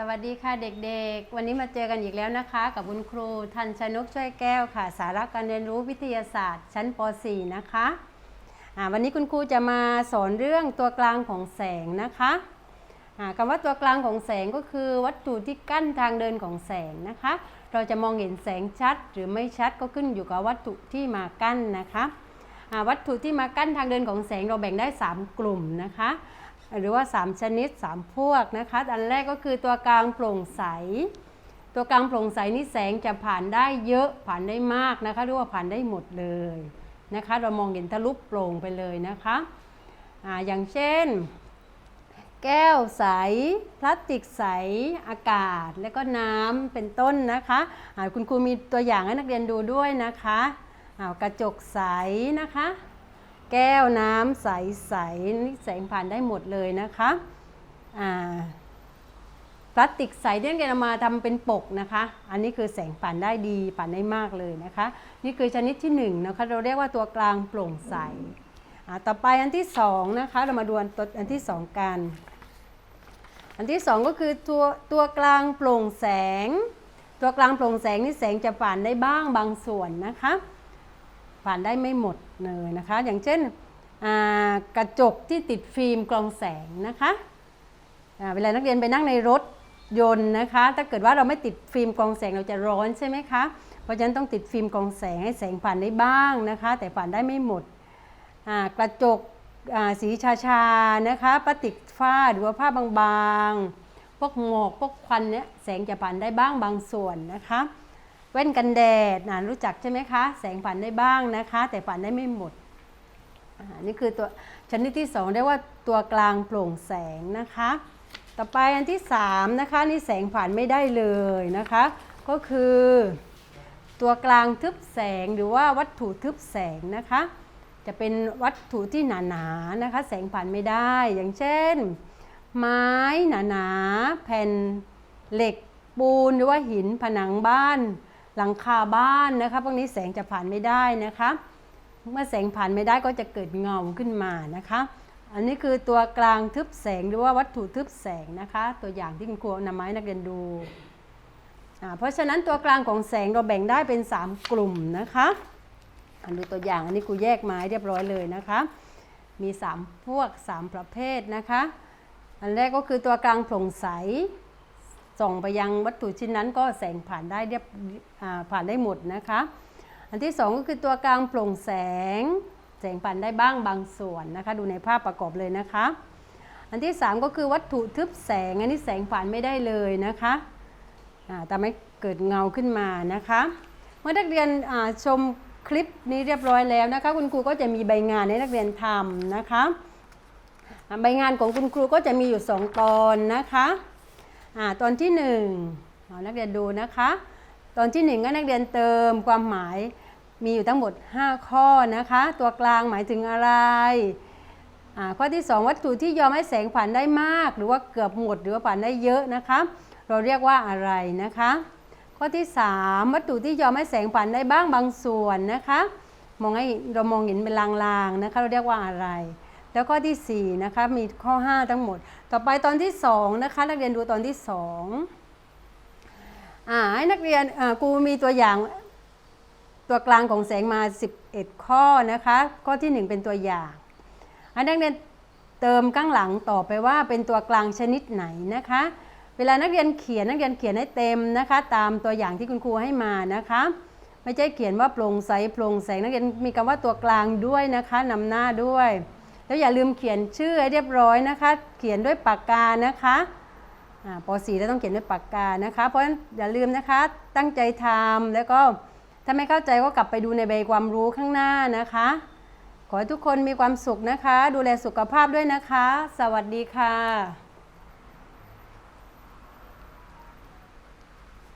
สวัสดีค่ะเด็กๆ วันนี้มาเจอกันอีกแล้วนะคะ กับคุณครูทันชนกช่วยแก้วค่ะ สาระการเรียนรู้วิทยาศาสตร์ ชั้นป .4 นะคะวันนี้คุณครูจะมาสอนเรื่องตัวกลางของแสงนะคะคำว่าตัวกลางของแสงก็คือวัตถุที่กั้นทางเดินของแสงนะคะ เราจะมองเห็นแสงชัดหรือไม่ชัดก็ขึ้นอยู่กับวัตถุที่มากั้นนะคะวัตถุที่มากั้นทางเดินของแสงเราแบ่งได้ 3 กลุ่มนะคะ หรือว่า 3 ชนิด 3 พวกนะคะอันแรกก็คือตัวกลางโปร่งใส ตัวกลางโปร่งใสนี่แสงจะผ่านได้เยอะผ่านได้มากนะคะเรียกว่าผ่านได้หมดเลยนะคะ เรามองเห็นทะลุโปร่งไปเลยนะคะออย่างเช่น แก้วใส พลาสติกใสอากาศ และก็น้ำเป็นต้นนะคะอ่าคุณครูมีตัวอย่างให้นักเรียนดูด้วยนะคะกระจกใสนะคะ แก้วน้ำใสๆนี่แสงผ่านได้หมดเลยนะคะอ่าพลาสติกใสที่นักเรียนมาทำเป็นปกนะคะ อันนี้คือแสงผ่านได้ดีผ่านได้มากเลยนะคะ นี่คือชนิดที่1นงนะคะเราเรียกว่าตัวกลางโปร่งใสอ่าต่อไปอันที่2นะคะเรามาดูอันตัวอันที่ 2 กัน อันที่ 2 ก็คือตัวตัวกลางโปร่งแสง ตัวกลางโปร่งแสงนี่แสงจะผ่านได้บ้างบางส่วนนะคะ ผ่านได้ไม่หมดเลยนะคะ อย่างเช่นกระจกที่ติดฟิล์มกรองแสงนะคะเวลานักเรียนไปนั่งในรถยนต์นะคะ ถ้าเกิดว่าเราไม่ติดฟิล์มกรองแสงเราจะร้อนใช่ไหมคะ เพราะฉะนั้นต้องติดฟิล์มกรองแสงให้แสงผ่านได้บ้างนะคะ แต่ผ่านได้ไม่หมดกระจกสีชาชานะคะพลาสติกฝ้าหรือว่าผ้าบางๆ พวกหมอกพวกควันเนี้ยแสงจะผ่านได้บ้างบางส่วนนะคะ แว่นกันแดดนะรู้จักใช่ไหมคะ แสงผ่านได้บ้างนะคะ แต่ผ่านได้ไม่หมดอ่านี่คือตัวชนิดที่ 2 เรียกว่าตัวกลางโปร่งแสงนะคะ ต่อไปอันที่3นะคะนี่แสงผ่านไม่ได้เลยนะคะ ก็คือ ตัวกลางทึบแสงหรือว่าวัตถุทึบแสงนะคะ จะเป็นวัตถุที่หนาๆนะคะ แสงผ่านไม่ได้ อย่างเช่น ไม้หนาๆแผ่นเหล็กปูนหรือว่าหินผนังบ้าน หลังคาบ้านนะคะพวกนี้แสงจะผ่านไม่ได้นะคะ เมื่อแสงผ่านไม่ได้ก็จะเกิดเงาขึ้นมานะคะ อันนี้คือตัวกลางทึบแสงหรือว่าวัตถุทึบแสงนะคะ ตัวอย่างที่คุณครูนำมาให้นักเรียนดูอ่าเพราะฉะนั้นตัวกลางของแสงเราแบ่งได้เป็น 3 กลุ่มนะคะอันดูตัวอย่างอันนี้ครูแยกไม้เรียบร้อยเลยนะคะ มี 3 พวก 3 ประเภทนะคะ อันแรกก็คือตัวกลางโปร่งใส ส่องไปยังวัตถุชิ้นนั้นก็แสงผ่านได้เรียบผ่านได้หมดนะคะ อันที่สองก็คือตัวกลางโปร่งแสง แสงผ่านได้บ้างบางส่วนนะคะ ดูในภาพประกอบเลยนะคะ อันที่สามก็คือวัตถุทึบแสง อันนี้แสงผ่านไม่ได้เลยนะคะอ่าทำให้เกิดเงาขึ้นมานะคะ เมื่อนักเรียนชมคลิปนี้เรียบร้อยแล้วนะคะ คุณครูก็จะมีใบงานให้นักเรียนทำนะคะ ใบงานของคุณครูก็จะมีอยู่ 2 ตอนนะคะ อ่าตอนที่1เอานักเรียนดูนะคะ ตอนที่1ก็นักเรียนเติมความหมายมีอยู่ทั้งหมด 5 ข้อนะคะ ตัวกลางหมายถึงอะไรอ่าข้อที่ 2 วัตถุที่ยอมให้แสงผ่านได้มาก หรือว่าเกือบหมดหรือว่าผ่านได้เยอะนะคะ เราเรียกว่าอะไรนะคะ ข้อที่ 3 วัตถุที่ยอมให้แสงผ่านได้บ้างบางส่วนนะคะ มองให้เรามองเห็นเป็นลางๆนะคะ เราเรียกว่าอะไร แล้วข้อที่ 4 นะคะ มีข้อ 5 ทั้งหมด ต่อไปตอนที่ 2 นะคะ นักเรียนดูตอนที่2อ่าให้นักเรียนครูมีตัวอย่างตัวกลางของแสงมา 11 ข้อนะคะ ข้อที่ 1 เป็นตัวอย่างให้นักเรียนเติมข้างหลังต่อไปว่าเป็นตัวกลางชนิดไหนนะคะ เวลานักเรียนเขียนนักเรียนเขียนให้เต็มนะคะ ตามตัวอย่างที่คุณครูให้มานะคะไม่ใช่เขียนว่าโปร่งใสโปร่งแสงนักเรียนมีคำว่าตัวกลางด้วยนะคะนำหน้าด้วย แล้วอย่าลืมเขียนชื่อให้เรียบร้อยนะคะ เขียนด้วยปากกานะคะป .4 แล้วต้องเขียนด้วยปากกานะคะ เพราะฉะนั้นอย่าลืมนะคะ ตั้งใจทำแล้วก็ถ้าไม่เข้าใจก็กลับไปดูในใบความรู้ข้างหน้านะคะ ขอให้ทุกคนมีความสุขนะคะ ดูแลสุขภาพด้วยนะคะ สวัสดีค่ะ